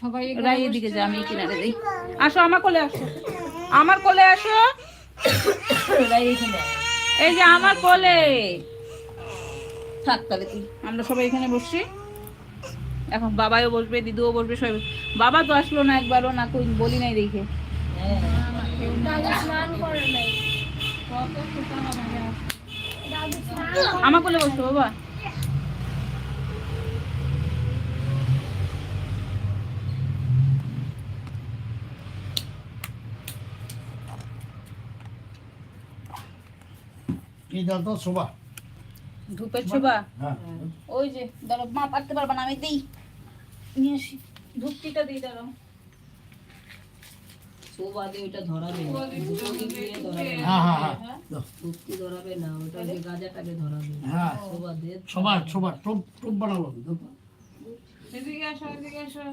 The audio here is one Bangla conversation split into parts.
সবাই এদিকে যা আমি কিনারে আসো আমার কোলে আসো। আমার কোলে আসো। এই যে আমার কোলে। থাক তাহলে তুই আমরা সবাই এখানে বসছি। এখন বাবাও বসবে দিদুও বসবে সবাই বাবা তো আসলো না একবারও না কই বলি নাই দেখে। আমার কোলে বসো বাবা। কি তো শোভা। ধূপের ছোবা হ্যাঁ। ওই যে দাঁড়ো মা পারতে পারবা না আমি দিই। নিয়ে আসি। ধূপটিটা দিই দাঁড়াও সোবাদে ওটা ধরাবে না। দুটোকে দিয়ে ধরাবে না। হ্যাঁ হ্যাঁ হ্যাঁ। ধরাবে না ওটা যে গাজাটাকে ধরাবে। হ্যাঁ। সোবাদে সবার সবার টোপ টোপ বানাবো। এদিকে আসো এদিকে আসো।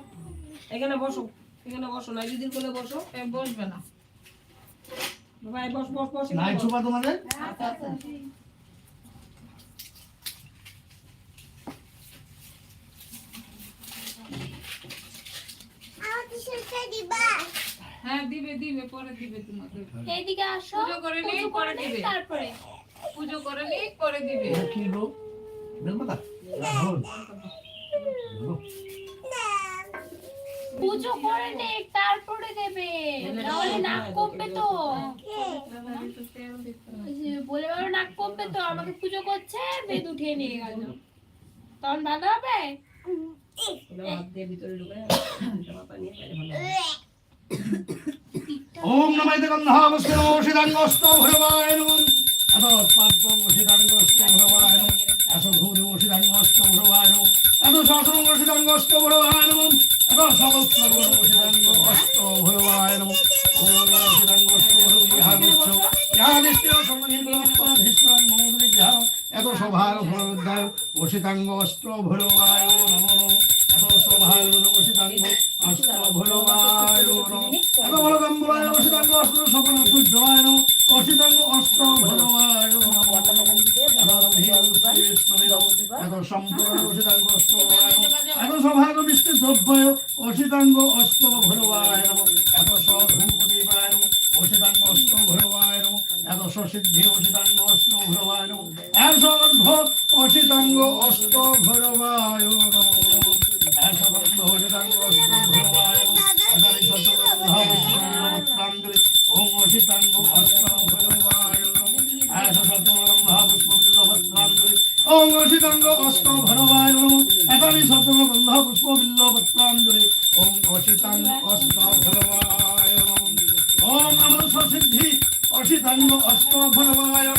এখানে বসো এখানে বসো না দিদির কোলে বসো বসবে না। ভাই বস বস বস এখানে নাইট তোমাদের? আমাকে সেটা দিবা হ্যাঁ দিবে দিবে পরে দিবে তোমাকে এইদিকে আসো পুজো করে পুজো পরে দিবে। তারপরে। পুজো করে নি করে দিবে। কি বেলপাতা? রাহুল। পুজো করে নে তারপরে দেবে। নাহলে নাক কমবে তো। বলে বলো নাক কমবে তো আমাকে পুজো করছে বেদ উঠিয়ে নিয়ে গেল। তখন ভালো হবে। ওম নমাইতে গন্ধাবস্তে নমো শিদাঙ্গস্ত ভৈরবায় নমঃ। এত পাদ্যং শিদাঙ্গস্ত ভৈরবায় নমঃ। এত ধূরি শিদাঙ্গস্ত ভৈরবায় নমঃ। শিদাঙ্গস্ত ভৈরবায় নমঃ। এত সভার ভরদ্দায় অশিতাঙ্গ অস্ত্র ভৈরবায় নমঃ এত সভার অশিতাঙ্গ অস্ত্র ভৈরবায় নমঃ এত বলদম্বরায় অশিতাঙ্গ অস্ত্র সকল পূজ্যমায় দ্রব্যয় অশিতাঙ্গ অস্ত্র ভৈরবায় নম। এত সধূপতিবায় নম অশিতাঙ্গ অষ্ট ভৈরবায় নম এত সসিদ্ধি অশিতাঙ্গ অষ্ট ভৈরবায় নম এত অর্ধ অশিতাঙ্গ অস্ত্র ভৈরবায় নম। এত বন্ধ অশিতাঙ্গ ওম অশিতাঙ্গ অস্ত্র ভৈরবায় নমঃ ওম নমঃ। সসিদ্ধি অশিতাঙ্গ অস্ত্র ভৈরবায়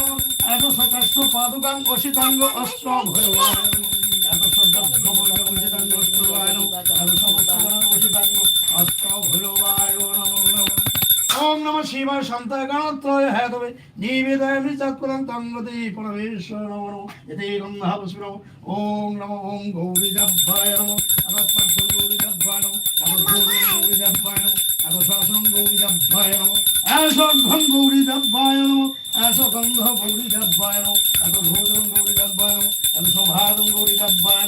এত সকাষ্ট পাদুকাং অশিতাঙ্গ অস্ত্র ভৈরবায় এত অশিতাঙ্গ অস্ত্র ভৈরবায় এত সমস্ত নম শিবায় শান্তায় গণত্রয় হ্যাঁ তবে নিবেদয় বিচক্রং তঙ্গতি পরমেশ্বর নম নম। এতে গন্ধাবস্ম ওম নম ওম গৌরী জব্বায় নম। অতঃপদ্ম গৌরী জব্বায় নম। অতঃ গৌরী জব্বায় নম এত শাসন গৌরী জব্বায় নম। এসঘং গৌরী নম। গন্ধ গৌরী নম। গৌরী নম। গৌরী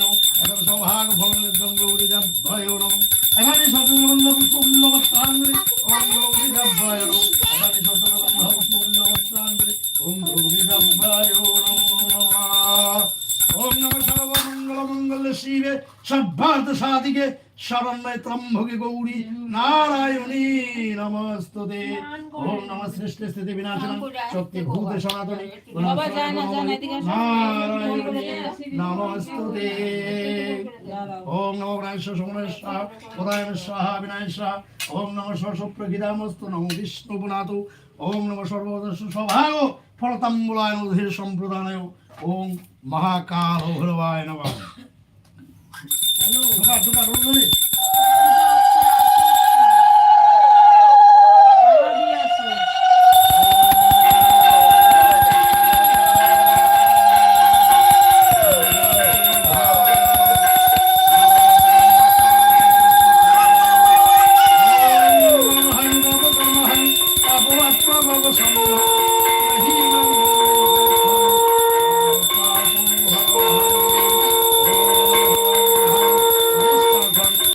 নম শিবে সর্বার্থ সাধিকে শরণ্যে ত্রম্ভকে গৌরী নারায়ণী নমস্তুতে। ওম নম সৃষ্টি স্থিতি বিনাশনম শক্তি ভূত সনাতনী। নারায়ণী নমস্তুতে। ওম নমো গণেশ প্রদায়ন স্বাহা বিনায় স্বাহা ওম নম নমো বিষ্ণু পুনাত। ওম নম সর্বদর্শ সভাগ ফলতাম্বুলায় নধীর সম্প্রদানায় ওম মহাকাল ভৈরবায় নমঃ। ঢুকা ঢুকা রুলুনি Oh, my God.